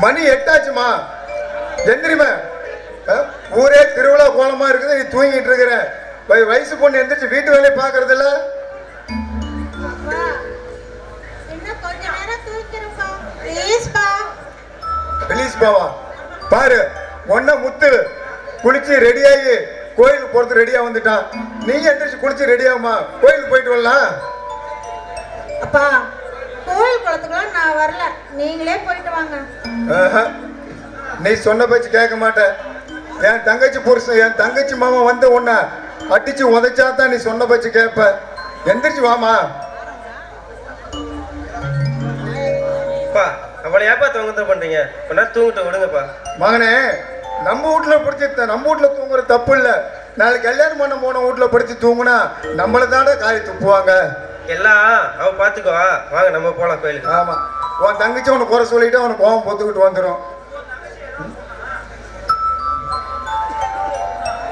மணி எட்டாச்சுமா? எந்திரிமா ஊரே திருவிழா கோலமா இருக்குது நீ தூங்கிட்டு இருக்கிற. வய- வயசு பொண்ணு எந்திரிச்சு வீட்டு வேலையை பாக்குறது இல்ல ரிலீஸ் பாவா. பாரு ஒன்ன முத்து குளிச்சு ரெடியாகி கோயிலுக்கு போறது ரெடியா வந்துட்டான். நீ எந்திரிச்சு குளிச்சு ரெடியாகுமா கோயிலுக்கு போயிட்டு வரலாம். அப்பா கோயில் குளத்துக்குலாம் நான் வரல. நீங்களே போயிட்டு வாங்க. நீ சொன்ன பேச்சு கேட்க மாட்டேன். என் தங்கச்சி புருஷன் என் தங்கச்சி மாமா வந்து உன்னை அடிச்சு உதைச்சா தான் நீ சொன்ன பேச்சு கேட்ப. எந்திரிச்சு வாமா அவளை ஏப்பா தூங்க பண்றீங்க? கொஞ்ச நேரம் தூங்கிட்டு விடுங்கப்பா. மகனே நம்ம வீட்ல பிடிச்சி நம்ம வீட்ல தூங்குற தப்பு இல்ல. நாளைக்கு கல்யாணம் பண்ண போன வீட்ல படிச்சு தூங்குனா நம்மள தானே காய் துப்புவாங்க? எல்லாம் அவ பாத்துக்குவா வாங்க நம்ம போலாம் கோயிலுக்கு. ஆமா. உன் தங்கச்சி உனக்கு குறை சொல்லிட்டு அவனுக்கு கோவம் பொத்துக்கிட்டு வந்துடும்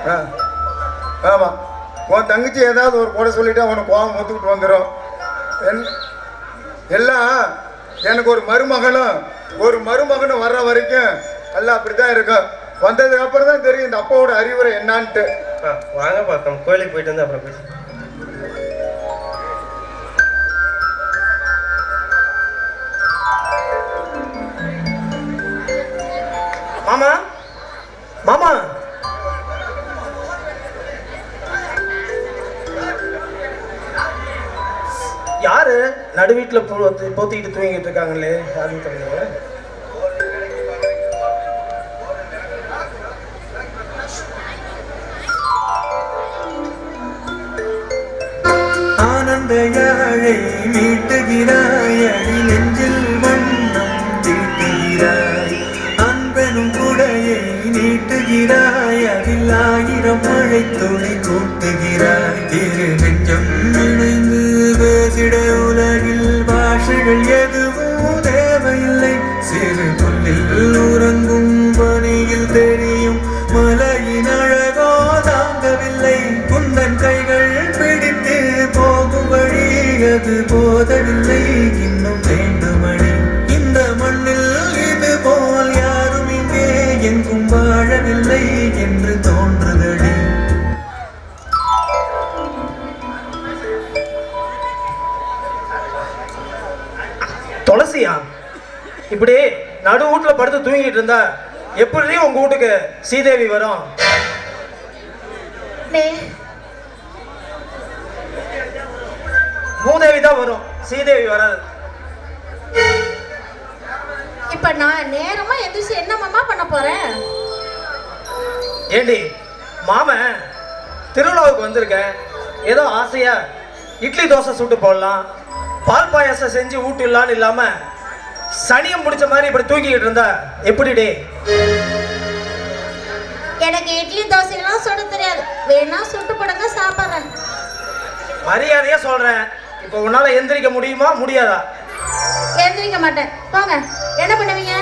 ஆ, ஆமா. உன் தங்கச்சி ஏதாவது ஒரு குறை சொல்லிட்டு அவனுக்கு கோவம் பொத்துக்கிட்டு வந்துடும் எல்லாம் எனக்கு ஒரு மருமகனும் ஒரு மருமகனும் வர்ற வரைக்கும் எல்லாம் அப்படித்தான் இருக்கும். வந்ததுக்கு அப்புறம் தான் தெரியும் இந்த அப்பாவோட அறிவுரை என்னான்ட்டு. வாங்கப்பா நம்ம கோயிலுக்கு போயிட்டு வந்து அப்புறம் பேச மாமா? மாமா? யாரு? நடு வீட்டுல போத்திக்கிட்டு தூங்கிட்டு இருக்காங்களே? யாருன்னு தெரியல. ஆனந்த யாழை மீட்டுகிறார். ஆயிரம் மழை துளி கூட்டுகிறாய். திரு நெஞ்சம் இணைந்து பேசிட உலகில் பாஷைகள் எதுவும் தேவையில்லை. சிறு புல்லில் உறங்கும் பணியில் தெரியும் மலையின் அழகோ தாங்கவில்லை. குந்தன் கைகள் பிடித்து போகும் வழி அது போதவில்லை. நடு வீட்டுல படுத்து தூங்கிட்டு இருந்தா எப்படி உங்க வீட்டுக்கு சீதேவி வரும்? மூதேவி தான் வரும். சீதேவி வராது. இப்ப நான் நேரமா எந்திரிச்சு என்ன மாமா பண்ண போறேன்? ஏண்டி மாமன் திருவிழாவுக்கு வந்திருக்கேன் ஏதோ ஆசையா? இட்லி தோசை சுட்டு போடலாம். பால் பாயாசம் செஞ்சு ஊட்டிடலான்னு இல்லாம சனியம் பிடிச்ச மாதிரி இப்படி தூங்கிக்கிட்டு இருந்தா எப்படி டே எனக்கு இட்லி தோசைலாம் சுட தெரியாது. வேணா சுட்டு போடுங்க சாப்பிட்றேன். மரியாதையா சொல்றேன். இப்போ உன்னால எந்திரிக்க முடியுமா? முடியாதா? எந்திரிக்க மாட்டேன். போங்க. என்ன பண்ணுவீங்க?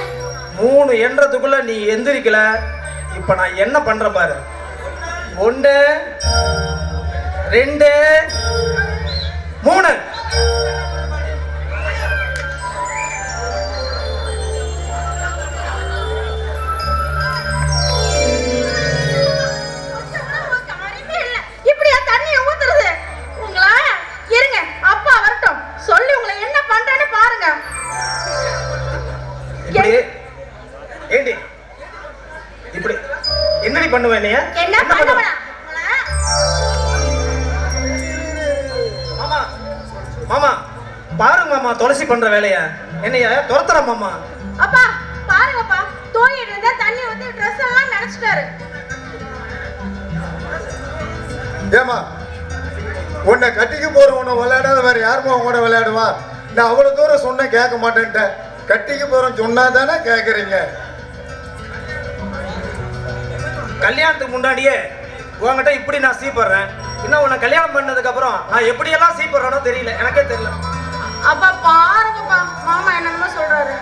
மூணு எண்ணத்துக்குள்ள நீ எந்திரிக்கல. இப்ப நான் என்ன பண்றேன் பாரு. ஒன்று ரெண்டு மூணு. நீ என்ன பண்ணுவனா? உங்களை? மாமா மாமா பாருங்க மாமா துளசி பண்ற வேலைய. என்னைய துரத்துற மாமா? அப்பா பாருங்கப்பா தூங்கிட்டு இருந்தா தண்ணி ஊத்தி ட்ரெஸ் எல்லாம் நினைச்சிட்டாரு. ஏமா உன்னை கட்டிக்கு போற உன்னை விளையாடாத வேற யாருமா உன் கூட விளையாடுவா? நான் அவ்வளவு தூரம் சொன்னேன் கேட்க மாட்டேன்ட்டேன். கட்டிக்கு போறோம் சொன்னா தானே கேட்குறீங்க கல்யாணத்துக்கு முன்னாடியே உன்கிட்ட இப்படி நான் சீப்படுறேன். இன்னும் உன்னை கல்யாணம் பண்ணதுக்கு அப்புறம் நான் எப்படியெல்லாம் சீப்படுறேனோ தெரியல. எனக்கே தெரியல. அப்பா பாருங்கப்பா. மாமா என்னமோ சொல்றாரு.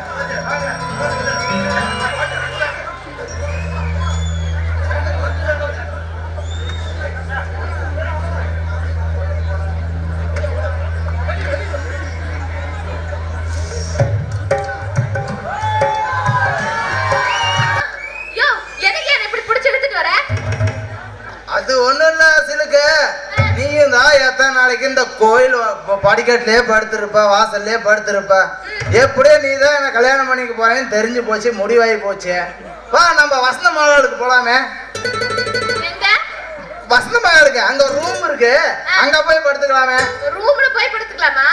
நாளைக்கு இந்த கோயில் படிக்கட்டிலே படுத்திருப்ப வாசல்லே படுத்திருப்ப. எப்படியோ நீ தான் என்ன கல்யாணம் பண்ணிக்க போறேன்னு தெரிஞ்சு போச்சு முடிவாகி போச்சு. வா நம்ம வசந்த மகாலுக்கு போலாமே. வசந்த மகாலுக்கு அங்க ரூம் இருக்கு. அங்க போய் படுத்துக்கலாமே. ரூம்ல போய் படுத்துக்கலாமா?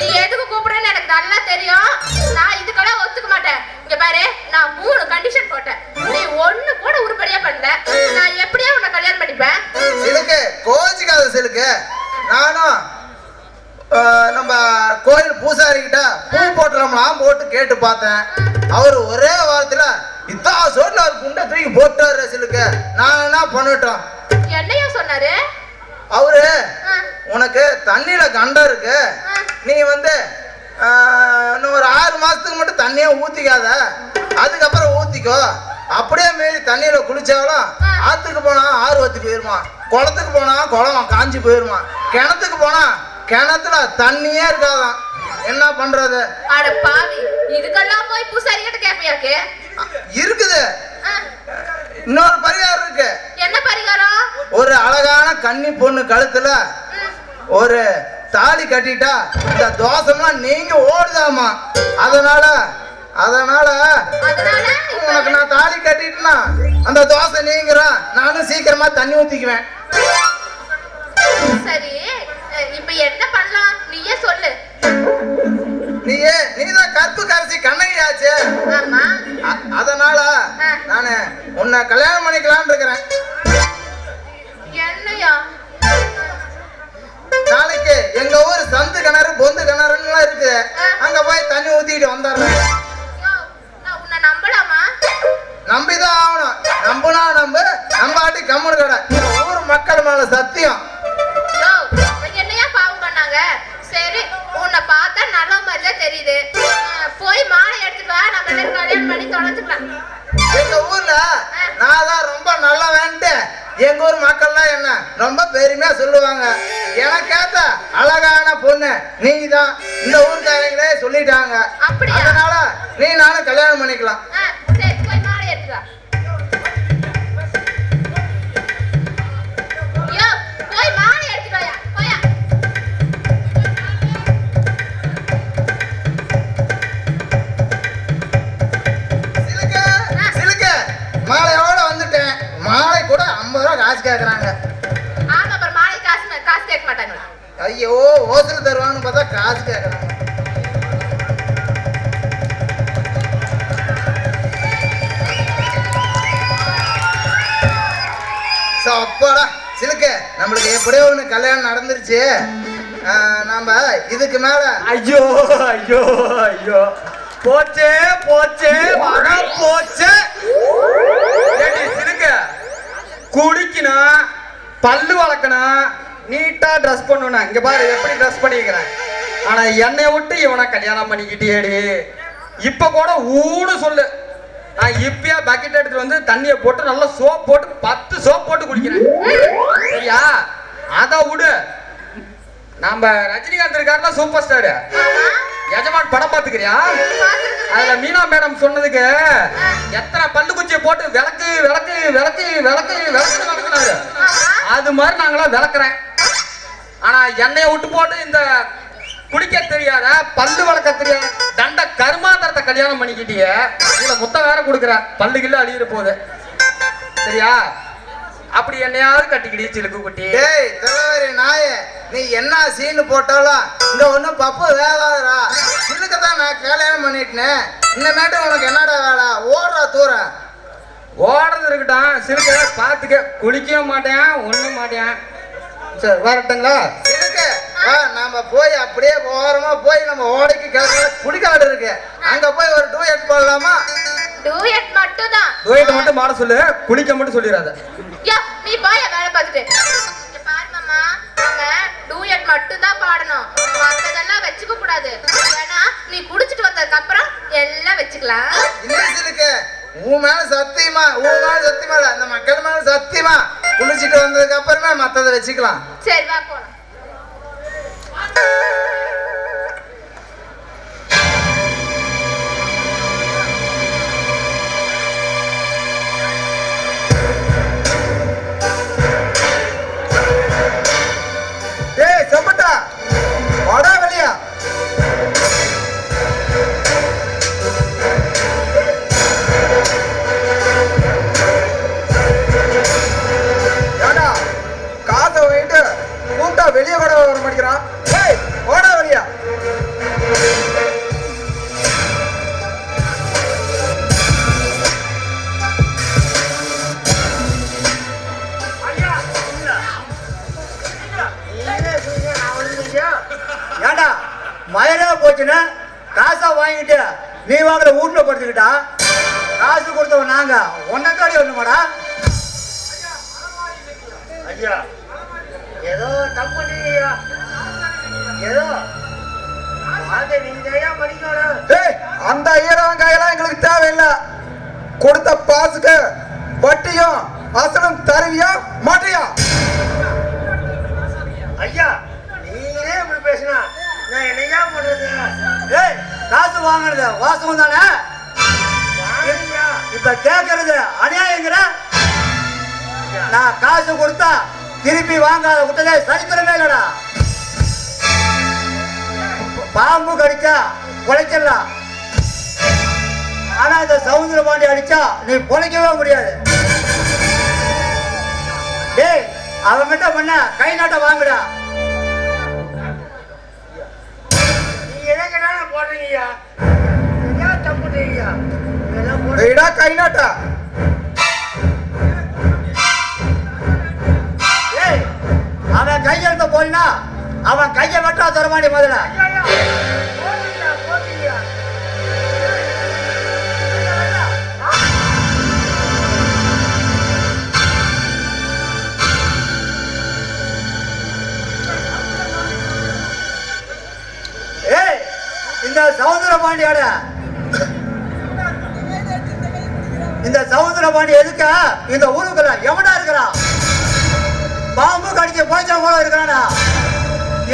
நீ எதுக்கு கூப்பிடுறேன்னு எனக்கு நல்லா தெரியும். நான் இதுக்கெல்லாம் ஒத்துக்க மாட்டேன். இங்க பாரு நான் மூணு கண்டிஷன் போட்டேன். நீ ஒண்ணு கூட உருப்படியா பண்ணல. நான் எப்படியா உன்னை கல்யாணம் பண்ணிப்பேன்? சிலுக்கு கோச்சிக்காத சிலுக்கு. நானும் நம்ம கோயில் பூசாரி கிட்ட பூ போட்டுறோம்லாம் போட்டு கேட்டு பார்த்தேன். அவர் ஒரே வாரத்துல இத்தா சோட்ல ஒரு குண்டை தூக்கி போட்டாரு சிலுக்கு நான் என்ன பண்ணட்டும்? என்னையா சொன்னாரு? அவரு உனக்கு தண்ணியில கண்டம் இருக்கு. நீ வந்து இன்னும் ஒரு ஆறு மாசத்துக்கு மட்டும் தண்ணியே ஊத்திக்காத. அதுக்கப்புறம் ஊத்திக்கோ. அப்படியே மீறி தண்ணியில குளிச்சாலும் ஆத்துக்கு போனா ஆறு வத்தி போயிருமா? குளத்துக்கு போனா குளம் காஞ்சி போயிருமா கிணத்துக்கு போனா கிணத்துல தண்ணியே இருக்காதாம் என்ன பண்றது? அட பாவி இதுக்கெல்லாம் போய் பூசாரி கிட்ட கேப்பியாக்கு இருக்குது. இன்னொரு பரிகாரம் இருக்கு. என்ன பரிகாரம்? ஒரு அழகான கன்னி பொண்ணு கழுத்துல ஒரு தாலி கட்டிட்டா இந்த தோசம்லாம் நீங்க ஓடுதாமா அதனால அதனால உனக்கு நான் தாலி கட்டிட்டேன்னா அந்த தோசை நீங்கிறேன் நானும் சீக்கிரமா தண்ணி ஊத்திக்குவேன். சரி இப்ப என்ன பண்ண எங்க ஊர் மக்கள்லாம் என்ன? ரொம்ப பெருமையா சொல்லுவாங்க. எனக்கேத்த அழகான பொண்ணு நீ தான் இந்த ஊர்க்காரங்களே சொல்லிட்டாங்க? அதனால நீ நானும் கல்யாணம் பண்ணிக்கலாம். காசு கேக்குறாங்க. ஆமா அப்புறம் மாலை காசு காசு கேட்க மாட்டாங்களா? ஐயோ ஓசல் தருவான்னு பார்த்தா காசு கேக்குறாங்க. ஸோ அப்பாடா சிலுக்கு நம்மளுக்கு எப்படியோ ஒன்று கல்யாணம் நடந்துருச்சு. நாம இதுக்கு மேல ஐயோ ஐயோ ஐயோ. போச்சே போச்சே போச்சே. குளிக்கணும் பல்லு வளர்க்கணும் நீட்டா ட்ரெஸ் பண்ணணும் இங்க பாரு எப்படி ட்ரெஸ் பண்ணிக்கிறேன் ஆனா என்னை விட்டு இவனை கல்யாணம் பண்ணிக்கிட்டேடி இப்ப கூட ஊடு சொல்லு. நான் இப்பயே பக்கெட் எடுத்துட்டு வந்து தண்ணியை போட்டு நல்லா சோப் போட்டு பத்து சோப் போட்டு குடிக்கிறேன். சரியா? அதை விடு. நம்ம ரஜினிகாந்த் இருக்காருல சூப்பர் ஸ்டாரு எஜமான் படம் பாத்துக்கிறியா அதுல மீனா மேடம் சொன்னதுக்கு எத்தனை பல்லு குச்சியை போட்டு விளக்கு விளக்கு விளக்கு விளக்கு விளக்கு விளக்குனாரு அது மாதிரி நாங்களாம் விளக்குறேன். ஆனா எண்ணெயை விட்டு போட்டு இந்த குடிக்க தெரியாத பல்லு வளர்க்க தெரியாத தண்ட கருமாந்திரத்தை கல்யாணம் பண்ணிக்கிட்டிய இதுல முத்த வேற கொடுக்குற பல்லு கில்லு அழியிற போகுது. சரியா? அப்படி என்னையாவது கட்டிக்கிடி சிலுக்கு குட்டி. டேய் தலைவரி நாயே நீ என்ன சீனு போட்டாலும் இந்த ஒன்றும் பப்பு வேகாதடா. சிலுக்கு தான் நான் கல்யாணம் பண்ணிட்டேன் இன்னமேட்டு உனக்கு என்னடா வேலை? ஓடுறா தூர. ஓடுறது இருக்கட்டும் சிறுக்க பார்த்துக்க. குளிக்கவும் மாட்டேன் ஒண்ணும் மாட்டேன். சரி வரட்டுங்களா? சிலுக்கு வா நாம போய் அப்படியே ஓரமா போய் நம்ம ஓடைக்கு கிளம்ப குடிக்காடு இருக்கு. அங்க போய் ஒரு டூ எட் போடலாமா? டூயட் மட்டும் தான் துவைட்ட மட்டும் மாட சொல்லு குளிக்க மட்டும் சொல்லிடாத யா நீ போய வேலை பார்த்துட்டு. இங்க பாரு மாமா நம்ம டூயட் மட்டும் தான் பாடணும் மத்ததெல்லாம் வச்சுக்க கூடாது. ஏன்னா நீ குடிச்சிட்டு வந்ததுக்கு அப்புறம் எல்லாம் வச்சுக்கலாம். சிலுக்கு உன் மேல சத்தியமா உன் மேல சத்தியமா இல்ல இந்த மக்கள் மேல சத்தியமா குளிச்சுட்டு வந்ததுக்கு அப்புறமே மத்ததை வச்சுக்கலாம். சரி வா போலாம். காசை வாங்கிட்டு நீ வாங்கல வீட்டுல படுத்துக்கிட்டா? காசு கொடுத்தவன் நாங்க. உன்னை காடி ஒண்ணுமாடா ஐயா. ஏதோ தப்பு பண்ணீங்கய்யா ஏதோ. அந்த ஈரம் காயெல்லாம் எங்களுக்கு தேவையில்லை. கொடுத்த பாசுக்கு வட்டியும் அசலும் தருவியா மாட்டியா ஐயா நீங்களே இப்படி பேசினா நான் என்னையா பண்றது ஏய் காசு வாங்குறது? வாசம் தானே இப்ப கேக்குறது அநியாயங்கிற? நான் காசு கொடுத்தா திருப்பி வாங்காத விட்டதே சரித்திரமே இல்லடா. பாம்பு கடிச்சா பொழைச்சிடலாம் ஆனா இந்த சவுந்தர பாண்டி அடிச்சா நீ பொழைக்கவே முடியாது. டேய் அவன்கிட்ட பண்ண கை நாட்ட வாங்குடா. டேய்டா கை நாட்டா? ஏய், அவன் கையெழுத்த போயினா அவன் கையை வெட்டா தரமாடி முதல்ல. இந்த சவுந்தர பாண்டியோட? இந்த சவுந்தர பாண்டி எதுக்க? இந்த ஊருக்குள்ள எவனா இருக்கிறான் பாம்பு கடிச்சு போய்ச்சா கூட இருக்கிறானா?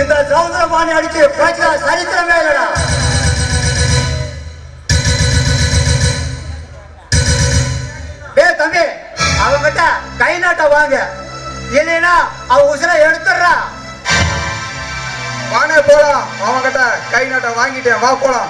இந்த சவுந்தர பாண்டி அடிச்சு போய்ச்சா சரித்திரமே இல்லடா. ஏ தம்பி அவங்கிட்ட கை நாட்ட வாங்க. இல்லைன்னா அவ உசுரை எடுத்துடுறான் வானே போலாம். அவன்கிட்ட கை நாட்டை வாங்கிட்டேன். வா போலாம்.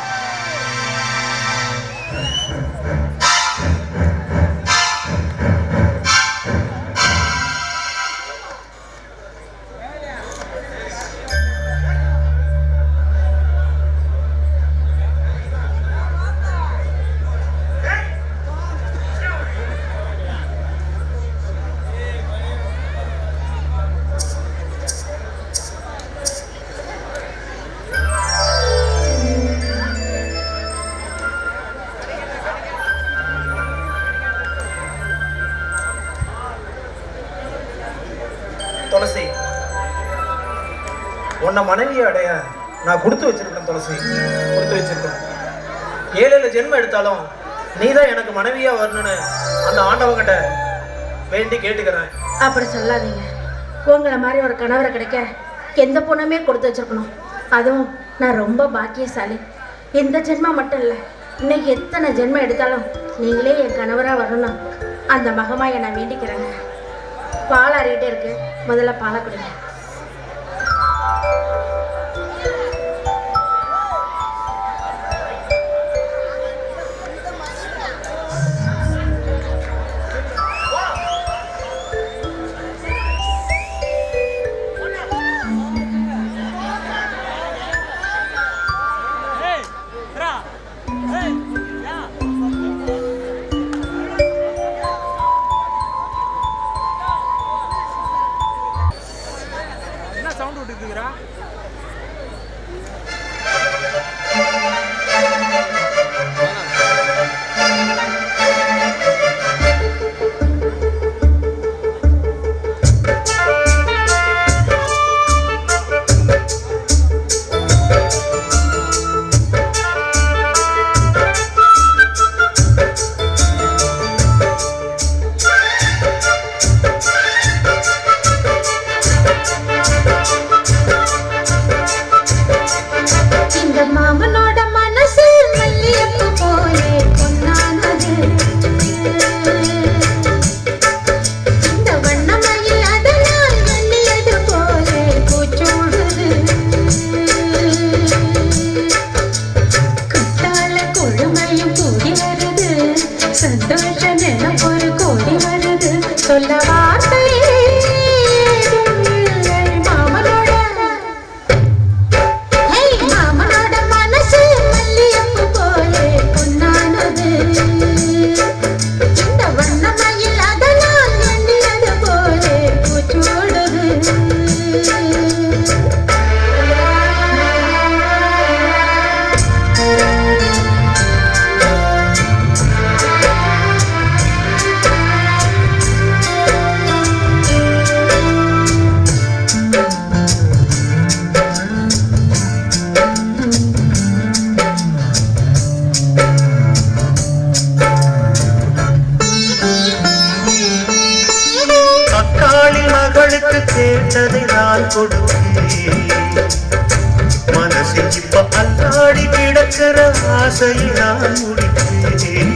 உன்னை மனைவியை அடைய நான் கொடுத்து வச்சிருக்கேன் துளசி. கொடுத்து வச்சிருக்கேன். ஏழு ஏழு ஜென்மம் எடுத்தாலும் நீ தான் எனக்கு மனைவியா வரணும்னு அந்த ஆண்டவங்கிட்ட வேண்டி கேட்டுக்கிறேன். அப்படி சொல்லாதீங்க. உங்களை மாதிரி ஒரு கணவரை கிடைக்க எந்த பொண்ணுமே கொடுத்து வச்சிருக்கணும். அதுவும் நான் ரொம்ப பாக்கியசாலி. இந்த ஜென்மம் மட்டும் இல்லை இன்னைக்கு எத்தனை ஜென்மம் எடுத்தாலும் நீங்களே என் கணவராக வரணும். அந்த மகமாயை நான் வேண்டிக்கிறேங்க. பால் அறிகிட்டே இருக்கு. முதல்ல பாலை கொடுங்க. இப்ப அல்லாடி கிடக்கிற ஆசை நான் முடித்தேன்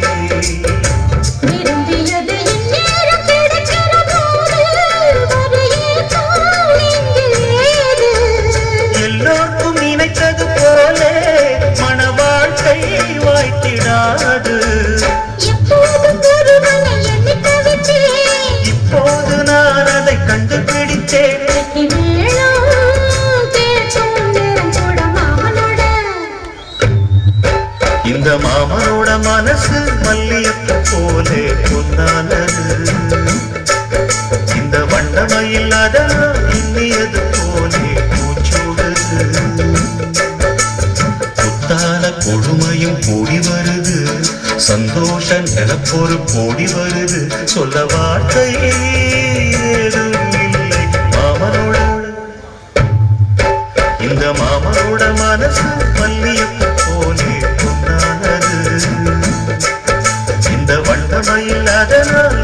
இந்த மாமனோட மனசு மல்லியப்பு போலே பொன்னானது. இந்த வண்டமையில் அதனால் இன்னியது போலே பூச்சூடுது. புத்தான கொடுமையும் கூடி வருது. சந்தோஷ நிலப்பொரு கூடி வருது. சொல்ல வார்த்தையே இல்லாத நான்